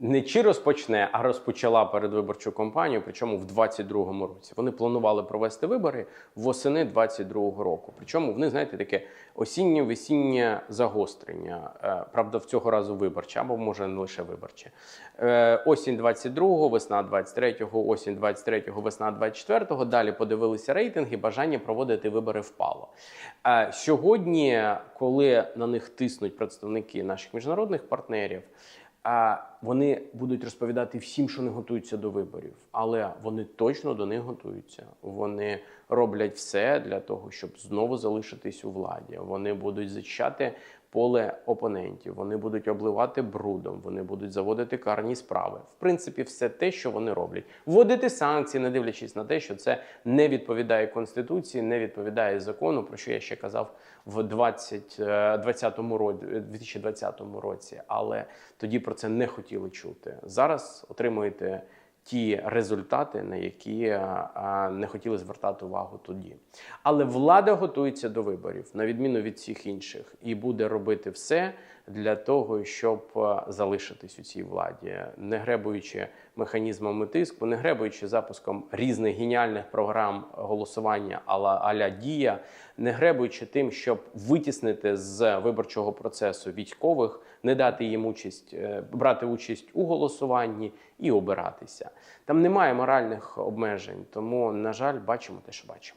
не чи розпочне, а розпочала передвиборчу кампанію, причому в 22-му році. Вони планували провести вибори восени 22-го року. Причому в них, знаєте, таке осіннє-весіннє загострення. Е, Правда, в цього разу виборче, або може не лише виборче. Е, Осінь 22-го, весна 23-го, осінь 23-го, весна 24-го. Далі подивилися рейтинги, бажання проводити вибори впало. Е, Сьогодні, коли на них тиснуть представники наших міжнародних партнерів, вони будуть розповідати всім, що не готуються до виборів, але вони точно до них готуються. Вони роблять все для того, щоб знову залишитись у владі. Вони будуть зачищати поле опонентів. Вони будуть обливати брудом. Вони будуть заводити карні справи. В принципі, все те, що вони роблять, вводити санкції, не дивлячись на те, що це не відповідає конституції, не відповідає закону, про що я ще казав в 20, е, 20-му році, 2020 році. Але тоді про це не хотіли чути. Зараз отримуєте ті результати, на які е, е, не хотіли звертати увагу тоді. Але влада готується до виборів, на відміну від всіх інших, і буде робити все для того, щоб е, залишитись у цій владі, не гребуючи механізмами тиску, не гребуючи запуском різних геніальних програм голосування аля дія, не гребуючи тим, щоб витіснити з виборчого процесу військових, не дати їм участь, брати участь у голосуванні і обиратися. Там немає моральних обмежень, тому на жаль, бачимо те, що бачимо.